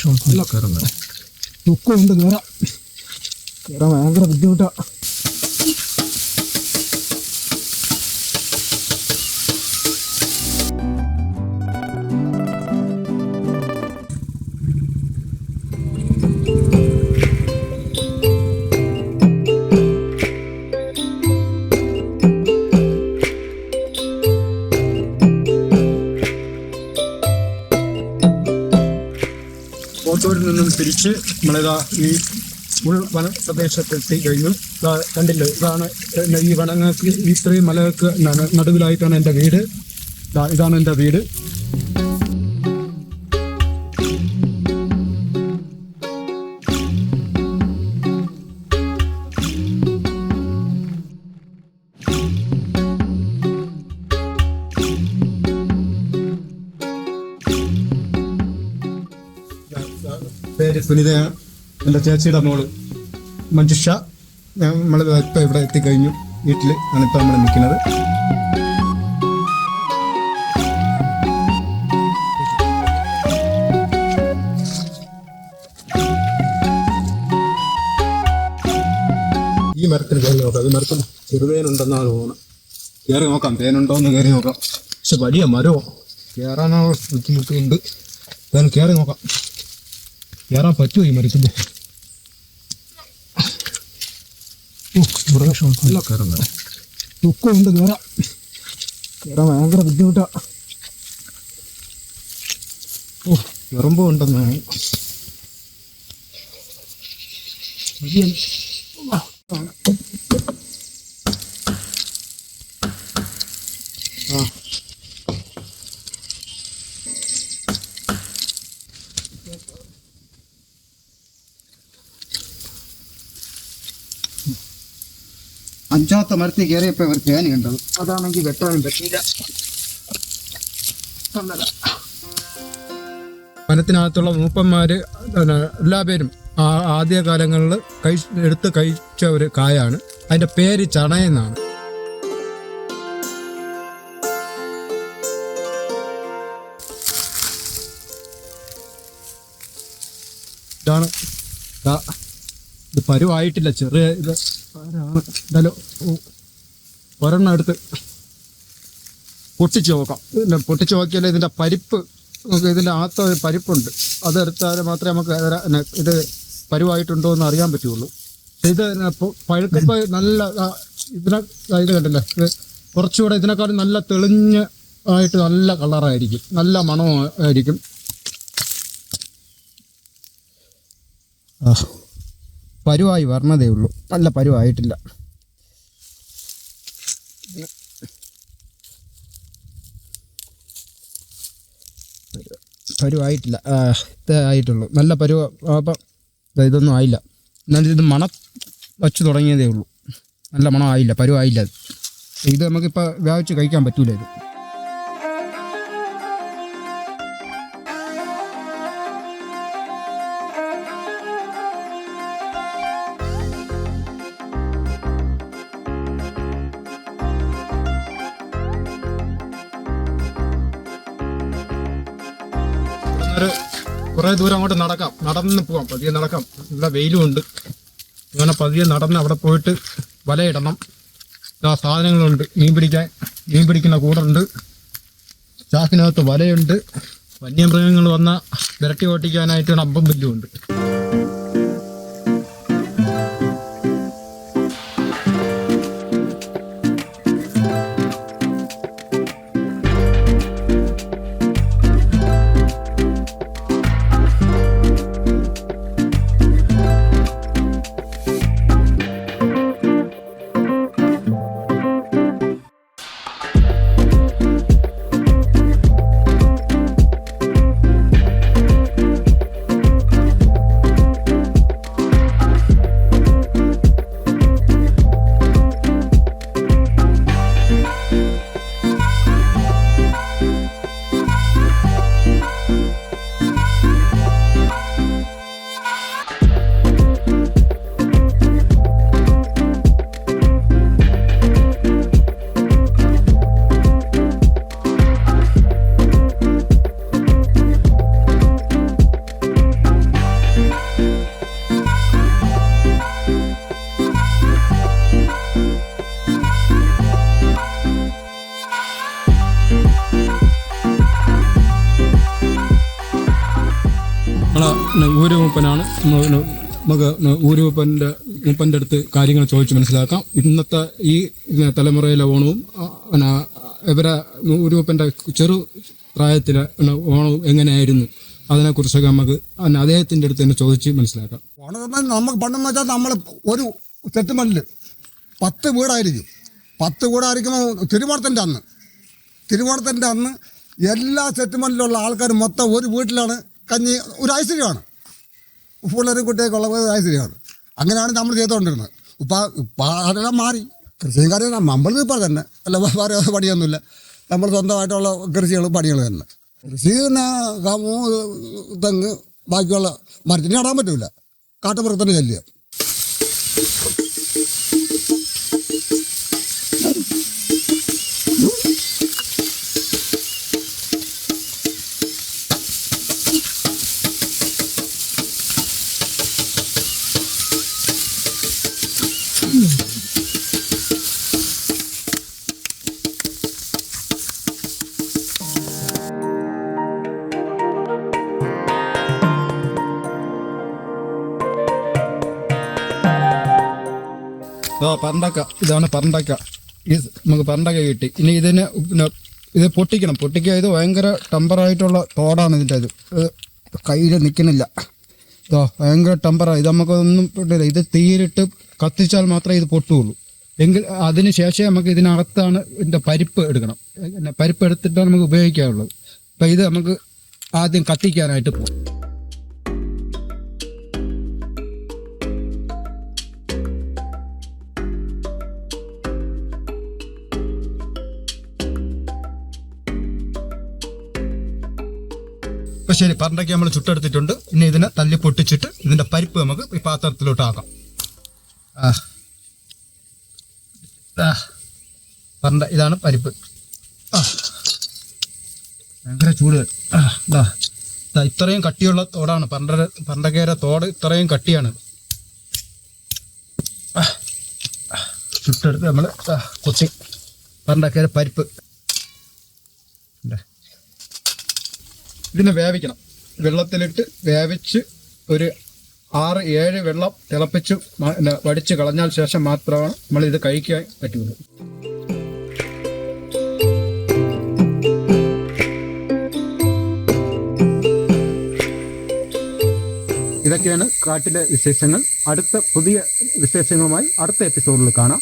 പ്രവേശനം ഇല്ല കയറുന്നത് ദുഃഖമുണ്ട് കയറാം കയറാൻ ഭയങ്കര ബുദ്ധിമുട്ടാ. നമ്മളിതാ ഈ ഉൾ വന പ്രദേശത്തെത്തി കഴിഞ്ഞു. ഇതാ കണ്ടില്ലേ? ഇതാണ് ഈ വനങ്ങൾക്ക് ഇത്രയും മലകൾക്ക് നടുവിലായിട്ടാണ് എന്റെ വീട്. ഇതാണ് എന്റെ വീട്. സുനിത എന്റെ ചേച്ചിയുടെ മോൾ മഞ്ജുഷ നമ്മൾ ഇപ്പം ഇവിടെ എത്തിക്കഴിഞ്ഞു. വീട്ടിൽ ആണ് ഇപ്പം നമ്മൾ നിൽക്കുന്നത്. ഈ മരത്തിന് കയറി നോക്കാം. ഈ മരത്തിന് ചെറുതേനുണ്ടെന്നാണ് തോന്നുന്നത് കയറി നോക്കാം. തേനുണ്ടോ എന്ന് കയറി നോക്കാം. പക്ഷെ വലിയ മരമോ കയറാനോ ബുദ്ധിമുട്ടുണ്ട്. ഞാൻ കയറി നോക്കാം. ഈ മരത്തിൽ പ്രവേശനം ഇല്ല കയറുന്നത് ദുഃഖമുണ്ട് കയറാം കയറാൻ ഭയങ്കര ബുദ്ധിമുട്ടാ. ഓ എറുമ്പ് ഉണ്ടെന്ന് അഞ്ചാമത്തെ മരത്തിൽ കയറിയപ്പോ ഇവർ ഏനി കണ്ടത് അതാണെങ്കിൽ വെട്ടാനും പറ്റിയില്ല. വനത്തിനകത്തുള്ള പേരും ആ- ആദ്യ കാലങ്ങളിൽ കഴി എടുത്ത് കഴിച്ച ഒരു കായാണ്. അതിന്റെ പേര് ചണയെന്നാണ്. ഇതാണ്. ഇത് പരുവായിട്ടില്ല ചെറിയ ഇത്. എന്തായാലും ഒരെണ്ണം എടുത്ത് പൊട്ടിച്ച് നോക്കാം. ഇതിന്റെ പൊട്ടിച്ച് നോക്കിയാൽ ഇതിന്റെ പരിപ്പ് നമുക്ക് ഇതിന്റെ അകത്ത് ഒരു പരിപ്പുണ്ട്. അതെടുത്താൽ മാത്രമേ നമുക്ക് ഇത് പരുവായിട്ടുണ്ടോ എന്ന് അറിയാൻ പറ്റുള്ളൂ. ഇത് പഴുക്കുമ്പോൾ നല്ല ഇതിനെ ഇത് കണ്ടില്ലേ? ഇത് കുറച്ചുകൂടെ ഇതിനേക്കാളും നല്ല തെളിഞ്ഞ ആയിട്ട് നല്ല കളറായിരിക്കും. നല്ല മണമായിരിക്കും ആ പരുവായി വരണതേ ഉള്ളൂ. നല്ല പരുവായിട്ടില്ല. പരുവായിട്ടില്ല. ഇതായിട്ടുള്ളൂ നല്ല പരുവ അപ്പം ഇതൊന്നും ആയില്ല. എന്നാലും ഇത് മണം വച്ച് തുടങ്ങിയതേ ഉള്ളൂ. നല്ല മണം ആയില്ല പരുവായില്ല. ഇത് നമുക്കിപ്പോൾ വ്യാപിച്ച് കഴിക്കാൻ പറ്റൂല ഇത്. ഒരു കുറേ ദൂരം അങ്ങോട്ട് നടക്കാം. നടന്ന് പോവാം. പതിയെ നടക്കാം. നല്ല വെയിലും ഉണ്ട്. അങ്ങനെ പതിയെ നടന്ന് അവിടെ പോയിട്ട് വലയിടണം. ആ സാധനങ്ങളുണ്ട്. മീൻ പിടിക്കാൻ മീൻ പിടിക്കുന്ന കൂടുണ്ട് ചാക്കിനകത്ത് വലയുണ്ട്. വന്യമൃഗങ്ങൾ വന്ന വിരട്ടി ഓട്ടിക്കാനായിട്ട് അമ്പം പുല്ലും ഉണ്ട് ഊരുമൂപ്പനാണ് നമ്മ- നമുക്ക് ഊരുമൂപ്പന്റെ മൂപ്പന്റെ അടുത്ത് കാര്യങ്ങൾ ചോദിച്ച് മനസ്സിലാക്കാം. ഇന്നത്തെ ഈ തലമുറയിലെ ഓണവും പിന്നെ ഇവരെ ഊരുമൂപ്പന്റെ ചെറു പ്രായത്തിലെ ഓണവും എങ്ങനെയായിരുന്നു? അതിനെക്കുറിച്ചൊക്കെ നമുക്ക് അദ്ദേഹത്തിന്റെ അടുത്ത് തന്നെ ചോദിച്ച് മനസ്സിലാക്കാം. ഓണം നമുക്ക് പണ്ടെന്ന് വെച്ചാൽ നമ്മൾ ഒരു സെറ്റുമല്ലിൽ പത്ത് വീടായിരിക്കും. പത്ത് വീടായിരിക്കുമ്പോൾ തിരുവോണത്തിന്റെ അന്ന്. തിരുവോണത്തിന്റെ അന്ന് എല്ലാ സെറ്റുമെന്റിലുള്ള ആൾക്കാർ മൊത്തം ഒരു വീട്ടിലാണ് കഞ്ഞി ഒരു ഐശ്വര്യമാണ് പിള്ളേരും കുട്ടിയൊക്കെ ഉള്ള ഒരു ഐശ്വര്യമാണ് അങ്ങനെയാണ് നമ്മൾ ചെയ്തുകൊണ്ടിരുന്നത്. ഉപ്പ ഇപ്പം അതെല്ലാം മാറി. കൃഷിയും കാര്യം നമ്മൾ ഇപ്പോൾ തന്നെ. അല്ല വേറെ പണിയൊന്നുമില്ല. നമ്മൾ സ്വന്തമായിട്ടുള്ള കൃഷികൾ പണികൾ തന്നെ. കൃഷി പിന്നെ കമു തെങ്ങ് ബാക്കിയുള്ള മരത്തിന് നടാൻ പറ്റില്ല കാട്ടുമൃഗത്തിന് ശല്യം. ആ പരണ്ടക്ക ഇതാണ് പരണ്ടക്ക ഇത് നമുക്ക് പരണ്ടക്ക കിട്ടി. ഇനി ഇതിന് ഇത് പൊട്ടിക്കണം. പൊട്ടിക്കുക ഇത് ഭയങ്കര ടെമ്പറായിട്ടുള്ള തോടാണ് ഇതിന്റെ ഇത്. കയ്യിൽ നിൽക്കുന്നില്ല. ഇതോ ഭയങ്കര ടെമ്പറാണ് ഇത് നമുക്കൊന്നും പൊട്ടില്ല. ഇത് തീയിലിട്ട് കത്തിച്ചാൽ മാത്രമേ ഇത് പൊട്ടുകയുള്ളൂ എങ്കിൽ അതിന് ശേഷം നമുക്ക് ഇതിനകത്താണ് ഇതിന്റെ പരിപ്പ് എടുക്കണം. പരിപ്പ് എടുത്തിട്ടാണ് നമുക്ക് ഉപയോഗിക്കാനുള്ളത് അപ്പം ഇത് നമുക്ക് ആദ്യം കത്തിക്കാനായിട്ട് പോകും ശരി പണ്ടൊക്കെ നമ്മൾ ചുട്ടെടുത്തിട്ടുണ്ട്. ഇനി ഇതിനെ തല്ലി പൊട്ടിച്ചിട്ട് ഇതിന്റെ പരിപ്പ് നമുക്ക് ഈ പാത്രത്തിലോട്ടാക്കാം പറഞ്ഞ ഇതാണ് പരിപ്പ്. ഭയങ്കര ചൂട്. ഇത്രയും കട്ടിയുള്ള തോടാണ്. പണ്ട പണ്ടക്കേര തോട് ഇത്രയും കട്ടിയാണ്. ചുട്ടെടുത്ത് നമ്മൾ കൊത്തി. പണ്ടക്കേര പരിപ്പ്. ഇതിനെ വേവിക്കണം. വെള്ളത്തിലിട്ട് വേവിച്ച് ഒരു ആറ് ഏഴ് വെള്ളം തിളപ്പിച്ച് വടിച്ച് കളഞ്ഞാൽ ശേഷം മാത്രമാണ് നമ്മൾ ഇത് കഴിക്കാൻ പറ്റുള്ളൂ ഇതൊക്കെയാണ് കാട്ടിലെ വിശേഷങ്ങൾ. അടുത്ത പുതിയ വിശേഷങ്ങളുമായി അടുത്ത എപ്പിസോഡിൽ കാണാം.